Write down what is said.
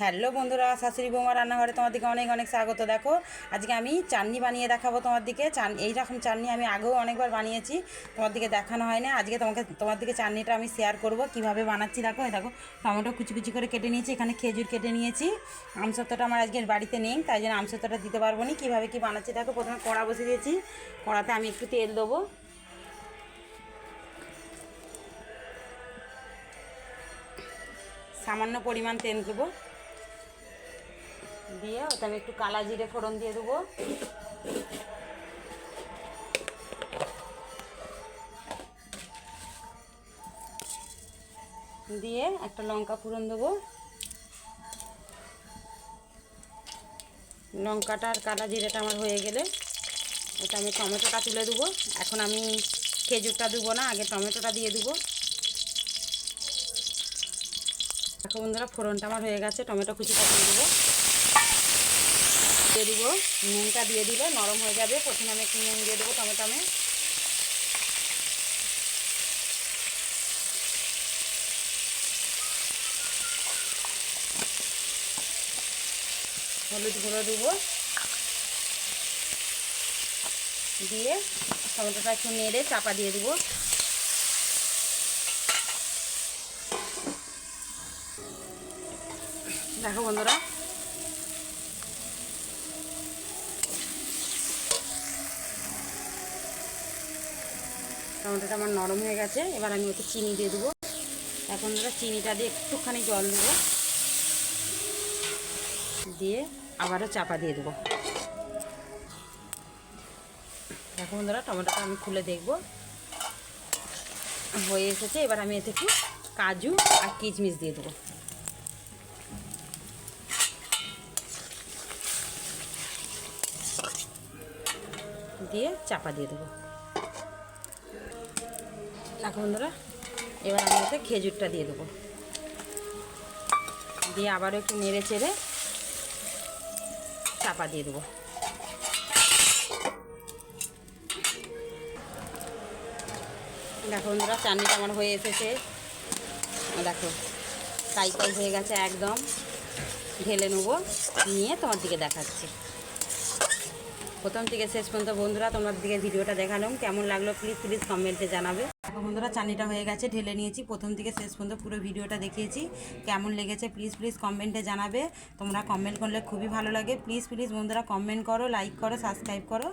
Hello বন্ধুরা, শাশুড়ি বৌমা রান্নাঘরে তোমাদেরকে অনেক অনেক স্বাগত। দেখো, আজকে আমি চাটনি বানিয়ে দেখাবো তোমার দিকে চান, এইরকম চাটনি আমি আগেও অনেকবার বানিয়েছি তোমার দিকে দেখানো হয় না। আজকে তোমাকে তোমার দিকে চাটনিটা আমি শেয়ার করব, কীভাবে বানাচ্ছি। দেখো দেখো, টমেটো কুচি কুচি করে কেটে নিয়েছি, এখানে খেজুর কেটে নিয়েছি। আমসত্ত্বটা আমার আজকে বাড়িতে নেই, তাই জন্য আমসত্ত্বটা দিতে পারব না। কীভাবে কী বানাচ্ছি, দেখো, প্রথমে কড়া বসে দিয়েছি। কড়াতে আমি একটু তেল দেবো। সামান্য পরিমাণ তেল দেবো। দিয়ে, ওতে আমি একটু কালা জিরে ফোড়ন দিয়ে দেবো। দিয়ে একটা লঙ্কা ফোড়ন দেবো। লঙ্কাটা আর কালা জিরেটা আমার হয়ে গেলে ওটা আমি টমেটোটা তুলে দেবো। এখন আমি খেজুরটা দেবো না, আগে টমেটোটা দিয়ে দেবো। এখন বন্ধুরা, ফোড়নটা আমার হয়ে গেছে, টমেটো কুচিটা দিয়ে দেবো। দিয়ে দিব। নুনটা দিয়ে দিলে নরম হয়ে যাবে। প্রথমে আমি একটু নুন দিয়ে দেবো টমেটোমে হলুদ গুঁড়ো দেবো। দিয়ে টমেটোটা একটু নেড়ে চাপা দিয়ে দেবো। দেখো বন্ধুরা টমেটোটা আমার নরম হয়ে গেছে। এবার আমি ওতে চিনি দিয়ে দেবো। এখন ধরো চিনিটা দিয়ে একটুখানি জল দেবো। দিয়ে আবারও চাপা দিয়ে দেবো। এখন বন্ধুরা টমেটোটা আমি খুলে দেখব। হয়ে এসেছে। এবার আমি এতে একটু কাজু আর কিচমিচ দিয়ে দেবো। দিয়ে চাপা দিয়ে দেবো। দেখো বন্ধুরা, এবার আমি এতে খেজুরটা দিয়ে দেবো। দিয়ে আবারও একটু নেড়ে চেড়ে চাপা দিয়ে দেবো। দেখো বন্ধুরা, চাটনিটা আমার হয়ে এসেছে। দেখো, কাই কাই হয়ে গেছে একদম। ঢেলে নেব, নিয়ে তোমার দিকে দেখাচ্ছি। প্রথম থেকে শেষ পর্যন্ত বন্ধুরা তোমার দিকে ভিডিওটা দেখালাম। কেমন লাগল প্লিজ প্লিজ কমেন্টে জানাবে। দেখো বন্ধুরা চানিটা হয়ে গেছে, ঢেলে নিয়েছি। প্রথম থেকে শেষ পর্যন্ত পুরো ভিডিওটা দেখিয়েছি। কেমন লেগেছে প্লিজ প্লিজ কমেন্টে জানাবে। তোমরা কমেন্ট করলে খুবই ভালো লাগে। প্লিজ প্লিজ বন্ধুরা কমেন্ট করো লাইক করো সাবস্ক্রাইব করো।